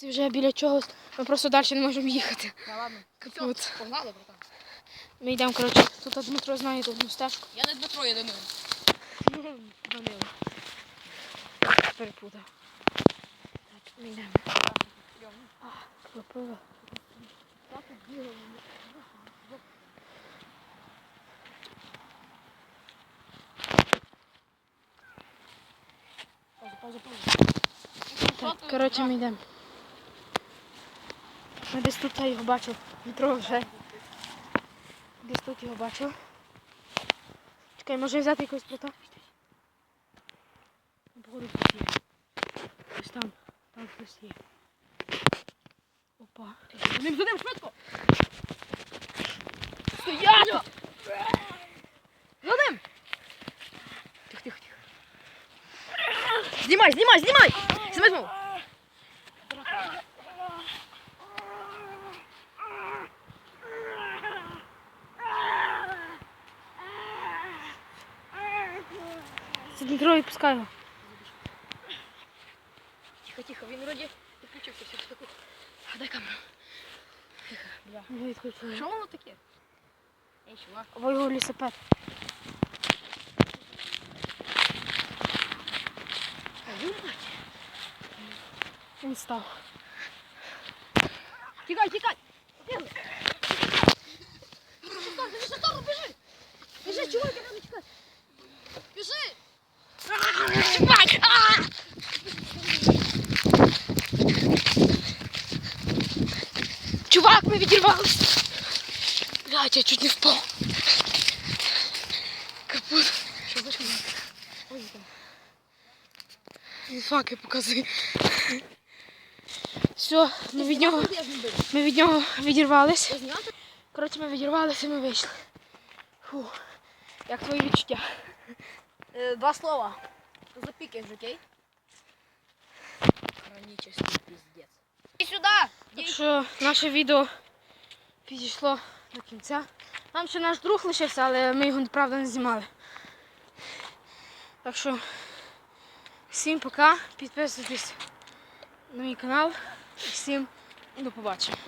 Це вже біля чогось. Ми просто далі не можемо їхати. Та ладно. Капут. Все, погнали, братан. Ми йдемо, коротше, тут Дмитро знає одну стежку. Я не Дмитро, я Данило. Ну, Данило. Перепутав. Так, Ми йдемо. Попила. Пауза, пауза, пауза. Так, коротше, ми йдемо. Ми десь тут я його бачив. Дмитро вже. Десь тут його бачив. Чекай, може взяти якогось плота? Ну, Походу тут є. Ось там. Там хтось є. Опа. За ним, за ним, швидко! Стояти! За ним! Тихо, тихо, тихо. Знімай, знімай, знімай! Знімай знову! Це Дмитро відпускай його. Тихо, тихо, він вроді відключився все таку. А дай камеру. Тихо, бля. Його відключили. Що воно таке? Ей, чувак. Або його лісопед. Твою мать. Він став. Тікай, тікай! Бігли! Чувак, ми відірвалися. Блядь, я чуть не впав. Капут. Що чувак? Ой, там. Факи показує. Все, ми від нього, ми від нього відірвались. Коротше, ми відірвалися і ми вийшли. Фу. Як твої відчуття? Е, Два слова. Запікаєш, окей? Хронический пиздец. Сюда! Так що наше відео підійшло до кінця. Там ще наш друг лишився, але ми його правда не знімали. Так що всім пока, підписуйтесь на мій канал. Всім до побачення.